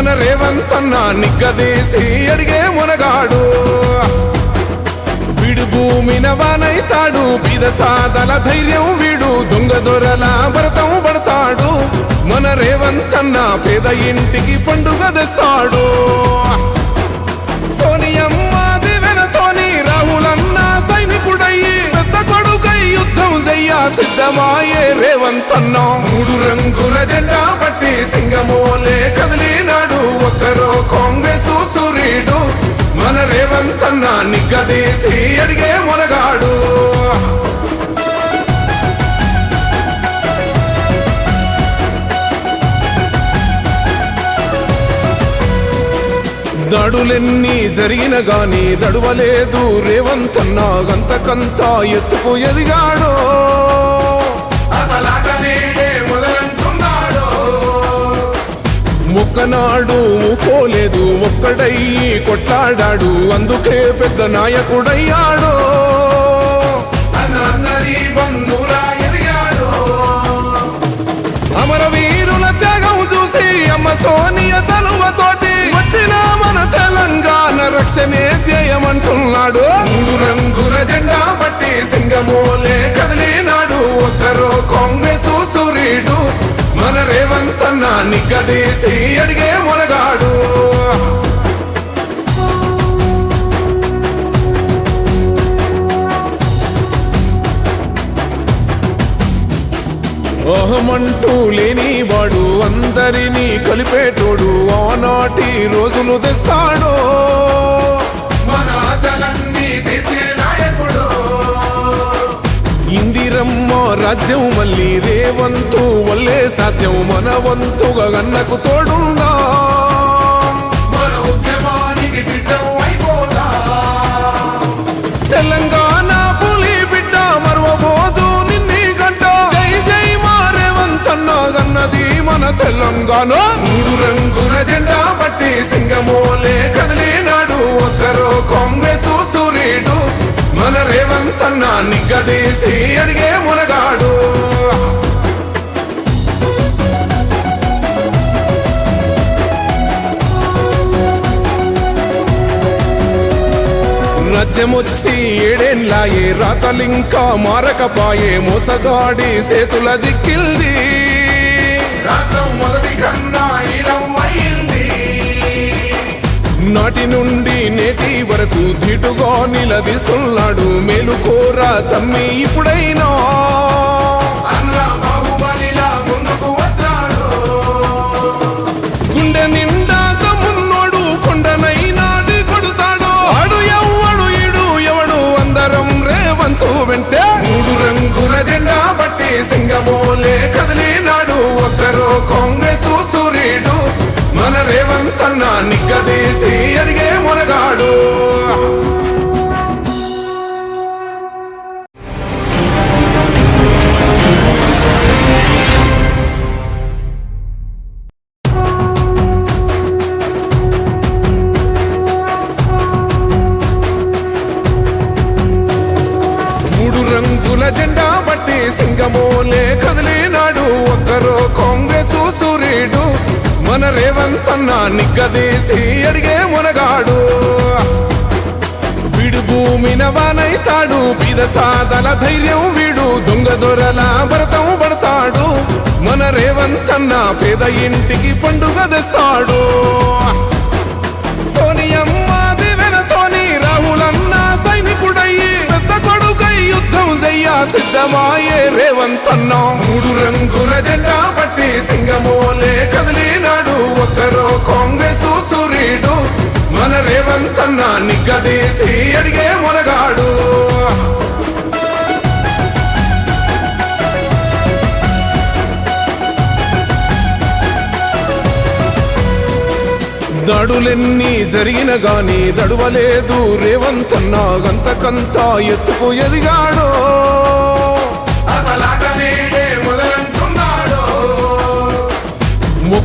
మన రేవంతన్న నిగ్గదీసి అడిగే మునగాడు. వీడు భూమిన వానైతాడు బిదసాదల ధైర్యం వీడు దొంగ దొరల భరతం పడతాడు. మన రేవంతన్న పేద ఇంటికి పండుగ తెస్తాడు సోనియమ్మ దివెనతోని రాహులన్న సైనికుడయ్యి పెద్ద కొడుకై యుద్ధం చెయ్య సిద్ధమాయే రేవంతన్న. మూడు రంగుల జెండా పట్టి సింగమోలే కదిలి ఒక్కరో కాంగ్రెస్ సూర్యుడు మన రేవంత్ అన్న నిగ్గదీసి అడిగే మొనగాడు దడులెన్ని జరిగిన గాని దడువలేదు రేవంత్ అన్న. గంతకంత ఎత్తుకు ఎదిగాడు. మొక్కనాడు ఊకోలేదు ఒక్కడయ్యి కొట్లాడాడు అందుకే పెద్ద నాయకుడయ్యాడు. అమరవీరుల త్యాగం చూసి అమ్మ సోనియ అహమంటూ లేని వాడు అందరినీ కలిపేటోడు ఆనాటి రోజులు తెస్తాడు. ఇందిరమ్మ రాజ్యం మళ్ళీ రేవంతు వల్లే సాధ్యం. మన వంతుగా గన్నకు తోడుందా తెలంగాణ మూడు రంగుల జెండా బట్టి సింగమోలే కదిలినాడు ఒక్కరో కాంగ్రెస్ సూర్యుడు మన రేవంత్ అన్న నిగ్గదీసి అడిగే మునగాడు. రాజ్యమొచ్చి ఏడేన్లాయే రాతలింకా మారకపాయే మోసగాడి సేతుల జిక్కిల్ది. రాష్ట్రం మొదటి కన్నా ఇరవైంది నాటి నుండి నేటి వరకు ధీటుగా నిలదీస్తున్నాడు మేలుకోరా తమ్మి ఇప్పుడైనా. రేవంత్ అన్న నిగ్గదీసి అడిగే మునగాడు. వీడు భూమిన వానైతాడు బీద సాదల ధైర్యం వీడు దొంగ దొరల భరతం పడతాడు. మన రేవంత్ అన్న పేద ఇంటికి పండుగ తెస్తాడు. సోనియమ్మ దివెనతోని రాహులన్న సైనికుడయ్యి పెద్ద కొడుకై యుద్ధం చెయ్య సిద్ధమాయే రేవంత్ అన్న మూడు రంగుల జెండా పట్టి సింగమోలే తీసి అడిగే మునగాడు. దడులెన్ని జరిగిన గాని దడువలేదు రేవంతన్నా గంతకంతా ఎత్తుకు ఎదిగాడు.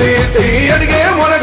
తీసి అడిగే మొనగాడు